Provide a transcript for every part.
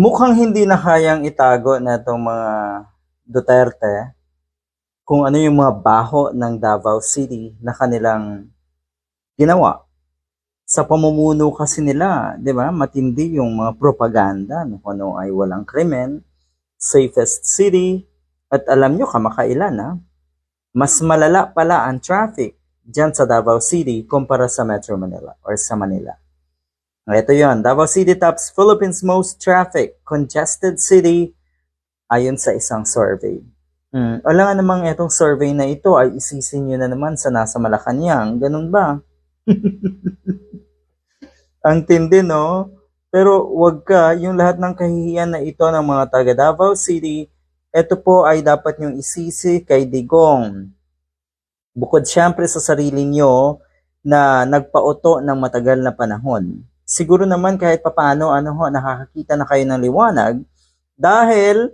Mukhang hindi na kayang itago na itong mga Duterte kung ano yung mga baho ng Davao City na kanilang ginawa. Sa pamumuno kasi nila, di ba, matindi yung mga propaganda na ano ay walang krimen, safest city, at alam nyo kamakailan ha, mas malala pala ang traffic dyan sa Davao City kumpara sa Metro Manila or sa Manila. Ito yon Davao City tops Philippines most traffic, congested city, ayon sa isang survey. Hmm. Alam nga namang itong survey na ito ay isisin nyo na naman sa nasa Malacanang. Ganun ba? Ang tindi, no? Pero wag ka, yung lahat ng kahihiyan na ito ng mga taga Davao City, ito po ay dapat yung isisi kay Digong. Bukod siyempre sa sarili nyo na nagpauto ng matagal na panahon siguro naman kahit papano ano ho, nakakakita na kayo ng liwanag dahil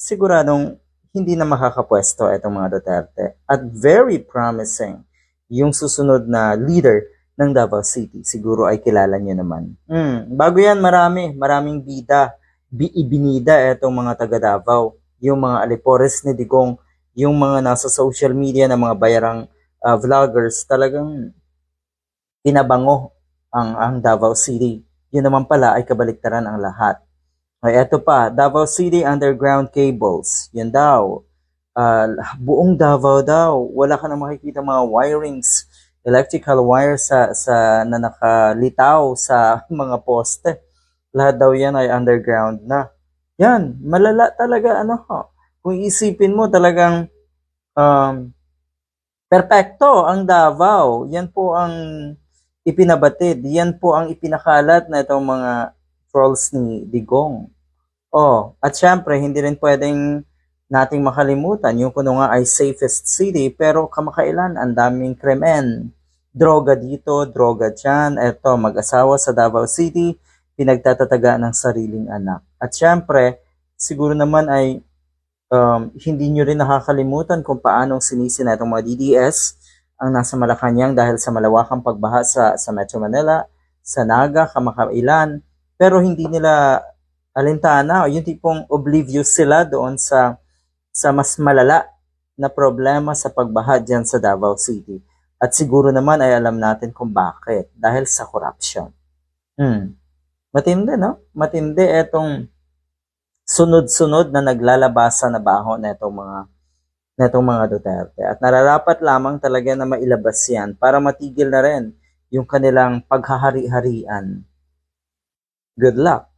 siguradong hindi na makakapwesto itong mga Duterte. At very promising yung susunod na leader ng Davao City. Siguro ay kilala nyo naman. Hmm, bago yan, marami. Maraming bida. Bi ibinida itong mga taga Davao. Yung mga alipores ni Digong. Yung mga nasa social media na mga bayarang uh, vloggers. Talagang pinabango ang, ang Davao City. Yun naman pala ay kabaliktaran ang lahat. Ay eto pa, Davao City underground cables. Yan daw. Uh, buong Davao daw. Wala ka na makikita mga wirings, electrical wire sa, sa na nakalitaw sa mga poste. Lahat daw yan ay underground na. Yan, malala talaga ano ho. Kung isipin mo talagang um, perpekto ang Davao. Yan po ang ipinabatid. Yan po ang ipinakalat na itong mga trolls ni Digong. Oh, at syempre, hindi rin pwedeng nating makalimutan yung kuno nga ay safest city pero kamakailan ang daming krimen. Droga dito, droga dyan. Eto, mag-asawa sa Davao City, pinagtatataga ng sariling anak. At syempre, siguro naman ay um, hindi nyo rin nakakalimutan kung paanong sinisi na itong mga DDS ang nasa Malacanang dahil sa malawakang pagbaha sa, sa Metro Manila, sa Naga, Kamakailan, pero hindi nila alintana o yung tipong oblivious sila doon sa sa mas malala na problema sa pagbaha dyan sa Davao City. At siguro naman ay alam natin kung bakit. Dahil sa corruption. Hmm. Matindi, no? Matindi etong sunod-sunod na naglalabasa na baho na itong mga netong mga Duterte. At nararapat lamang talaga na mailabas yan para matigil na rin yung kanilang paghahari-harian. Good luck!